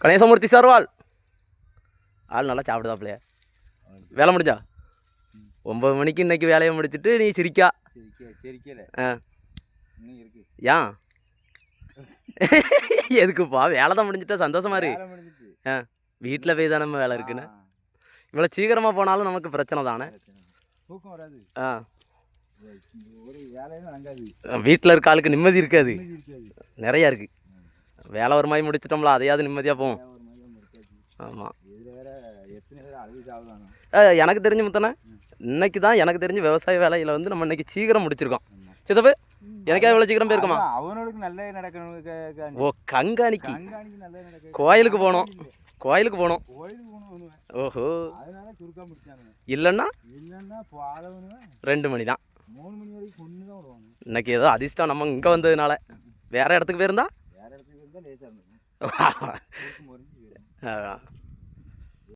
Ganeshamoorthy sir வாழ். ஆள் நல்லா சாப்பிடுதாப்லையே வேலை முடிஞ்சா? ஒம்பது மணிக்கு இன்னைக்கு வேலையை முடிச்சிட்டு நீ சிரிக்கா. ஆ. ஏன் எதுக்குப்பா வேலை தான் முடிஞ்சிட்டா சந்தோஷமா இரு. ஆ வீட்டில் போய் தானே வேலை இருக்குன்னு. இவ்வளோ சீக்கிரமாக போனாலும் நமக்கு பிரச்சனை தானே? ஆ. வீட்டில் இருக்க ஆளுக்கு நிம்மதி இருக்காது. நிம்மதி இருக்காது. நிறையா இருக்குது வேலை ஒரு மாதிரி முடிச்சிட்டோம்ல அதையாவது நிம்மதியாக போவோம். முடிக்காது ஆமாம் எனக்கு தெரிஞ்சு முத்தனே இன்னைக்கு தான் எனக்கு தெரிஞ்சு விவசாய வேலையில் வந்து நம்ம இன்னைக்கு சீக்கிரம் முடிச்சிருக்கோம். சித்தப்பு எனக்கே இவ்வளோ சீக்கிரம் போயிருக்குமா? அதான் அவனுக்கு நல்லது நடக்கணும் ஓ நடக்க கோயிலுக்கு போனோம். கோயிலுக்கு போனோம். போகணும் ஓஹோ. இல்லைன்னா? ரெண்டு மணி தான் இன்னைக்கு ஏதோ அதிர்ஷ்டம் நம்ம இங்கே வந்ததுனால. வேற இடத்துக்கு போயிருந்தா? வேற